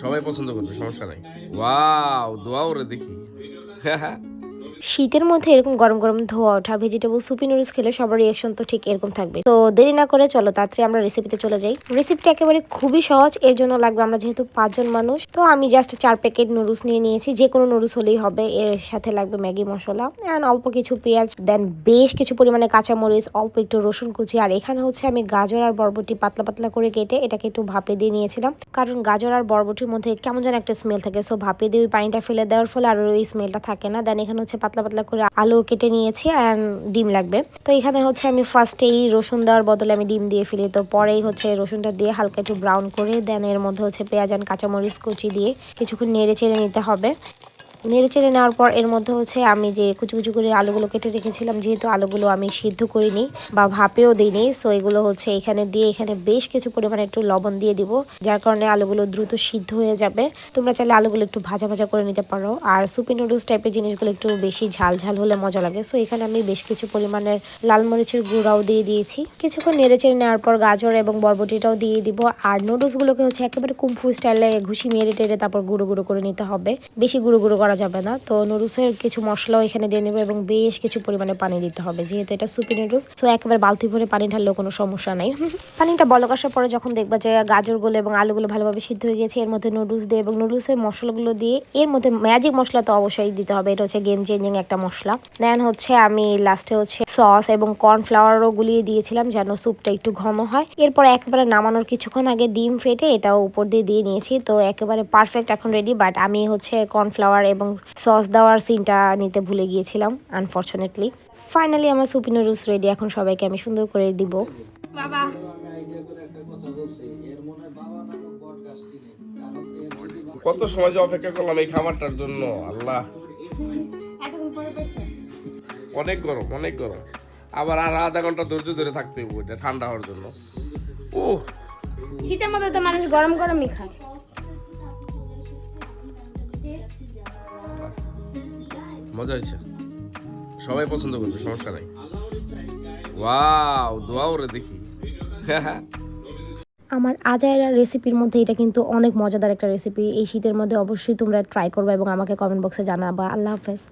সবাই পছন্দ করবে সমস্যা নাই। ওয়াও দোয়াও রে দেখি। শীতের মধ্যে এরকম গরম গরম ধোয়া ওঠা ভেজিটেবল সুপি নুডলস খেলে সবার রিয়াকশন তো ঠিক এরকম থাকবে। তো দেরি না করে চলো তাড়াতাড়ি আমরা রেসিপিতে চলে যাই। রেসিপিটা একেবারে খুবই সহজ, এর জন্য লাগবে আমরা যেহেতু পাঁচজন মানুষ, তো আমি জাস্ট চার প্যাকেট নুডলস নিয়ে নিয়েছি, যে কোনো নুডলস হলেই হবে, এর সাথে লাগবে ম্যাগি মশলা অ্যান্ড অল্প কিছু পেঁয়াজ দেন বেশ কিছু পরিমাণে কাঁচামরিচ, অল্প একটু রসুন কুচি, আর এখানে হচ্ছে আমি গাজর আর বরবটি পাতলা পাতলা করে কেটে এটাকে একটু ভাপে দিয়ে নিয়েছিলাম, কারণ গাজর আর বরবটির মধ্যে কেমন যেন একটা স্মেল থাকে। সো ভাপে দিয়ে ওই পানিটা ফেলে দেওয়ার ফলে আর ওই স্মেলটা থাকে না। দেন এখানে হচ্ছে পাতলা পাতলা করে আলু কেটে নিয়েছি অ্যান্ড ডিম লাগবে। তো এখানে হচ্ছে আমি ফার্স্টেই রসুন দেওয়ার বদলে আমি ডিম দিয়ে ফেলি। তো পরেই হচ্ছে রসুনটা দিয়ে হালকা একটু ব্রাউন করে দেন এর মধ্যে হচ্ছে পেঁয়াজ অ্যান্ড কাঁচামরিচ কুচি দিয়ে কিছুক্ষণ নেড়ে চেড়ে নিতে হবে। নেড়ে চেড়ে নেওয়ার পর এর মধ্যে হচ্ছে আমি যে কুচু কুচু করে আলুগুলো কেটে রেখেছিলাম, যেহেতু আলুগুলো আমি সিদ্ধ করিনি বা ভাপেও দিইনি সো এগুলো হচ্ছে এখানে দিয়ে এখানে বেশ কিছু পরিমাণে একটু লবণ দিয়ে দিব, যার কারণে আলুগুলো দ্রুত সিদ্ধ হয়ে যাবে। তোমরা চাইলে আলুগুলো একটু ভাজা ভাজা করে নিতে পারো, আর সুপি নুডলস টাইপের জিনিসগুলো একটু বেশি ঝাল ঝাল হলে মজা লাগে। সো এখানে আমি বেশ কিছু পরিমাণের লাল মরিচের গুঁড়াও দিয়ে দিয়েছি। কিছুক্ষণ নেড়ে চেড়ে নেওয়ার পর গাজর এবং বরবটিটাও দিয়ে দিব, আর নুডলসগুলোকে হচ্ছে একেবারে কুমফু স্টাইলে ঘুষি মেরে টেরে তারপর গুঁড়ো গুঁড়ো করে নিতে হবে। বেশি গুঁড়ো গুঁড়ো করা যাবে না। তো নুডলসের কিছু মশলাও এখানে দিয়ে নেবে এবং বেশ কিছু পরিমাণে পানি দিতে হবে। যেহেতু এটা সুপি নুডলস, তো একেবারে বালতি ভরে পানি ঢাললেও কোনো সমস্যা নাই। পানিটা বলক আসার পরে যখন দেখবা যে গাজরগুলো এবং আলুগুলো ভালোভাবে সিদ্ধ হয়ে গেছে, এর মধ্যে নুডলস দিয়ে এবং নুডলসের মশলাগুলো দিয়ে এর মধ্যে ম্যাজিক মশলা তো অবশ্যই দিতে হবে। এটা হচ্ছে গেম চেঞ্জিং একটা মশলা। দেন হচ্ছে আমি লাস্টে হচ্ছে সস এবং কর্নফ্লাওয়ারও গুলিয়ে দিয়েছিলাম যেন স্যুপটা একটু ঘন হয়। এরপর একেবারে নামানোর কিছুক্ষণ আগে ডিম ফেটে এটাও উপর দিয়ে দিয়ে নিয়েছি। তো একেবারে পারফেক্ট এখন রেডি বাট আমি হচ্ছে কর্নফ্লাওয়ার এবং সস দেওয়ার সিনটা নিতে ভুলে গিয়েছিলাম আনফর্চুনেটলি ফাইনালি আমার সুপি নুডলস রেডি এখন সবাইকে আমি সুন্দর করে দিব। বাবা। কত সময় যে অপেক্ষা করলাম এই খাবারটার জন্য আল্লাহ। এতক্ষণ পরে পেয়েছে। অনেক গরম অনেক গরম। আবার আর আধা ঘণ্টা ধৈর্য ধরে থাকতে হইব এটা ঠান্ডা হওয়ার জন্য। ও শীতের মধ্যে তো মানুষ গরম গরমই খায়। মজা হয়েছে। সবাই পছন্দ করবে, সমস্যা নাই। ওয়াও, দোয়াও রে দেখি। আমার আজায়রা রেসিপির মধ্যে এটা কিন্তু অনেক মজাদার একটা রেসিপি এই শীতের মধ্যে অবশ্যই তোমরা ট্রাই করবে এবং আমাকে কমেন্ট বক্সে জানাবা। আল্লাহ হাফেজ।